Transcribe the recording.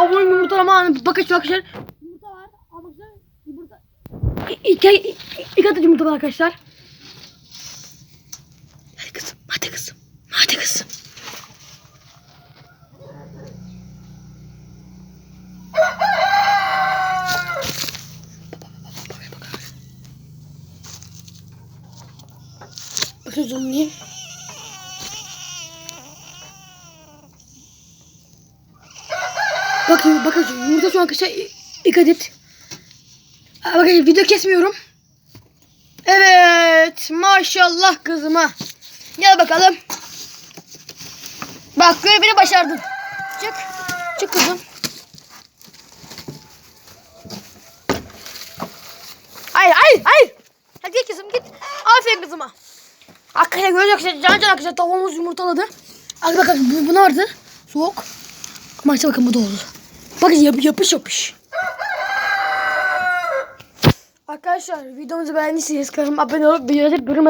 tavuğun yumurtalama anı. Bakın şu arkadaşlar. Yumurta var. Bakın. Yumurta. İ- İki, iki adet yumurta var arkadaşlar. Hadi kızım. Hadi kızım. Hadi kızım. Bakın zoomlayayım. Bakın bakın yumurta şu an arkadaşlar i- ilk adet. Bakın video kesmiyorum. Evet maşallah kızıma. Gel bakalım. Bak görevini başardın. Çık. Çık kızım. Hayır hayır hayır. Hadi git kızım git. Aferin kızıma. Arkadaşlar göreceksiniz can can arkadaşlar tavuğumuz yumurtaladı. Arkadaşlar bakın bu, bu ne vardı? Soğuk. İşte bakın bu da oldu. Bakın yap, yapış yapış. Arkadaşlar videomuzu beğendiyseniz kanalıma abone olup videoları bölüm.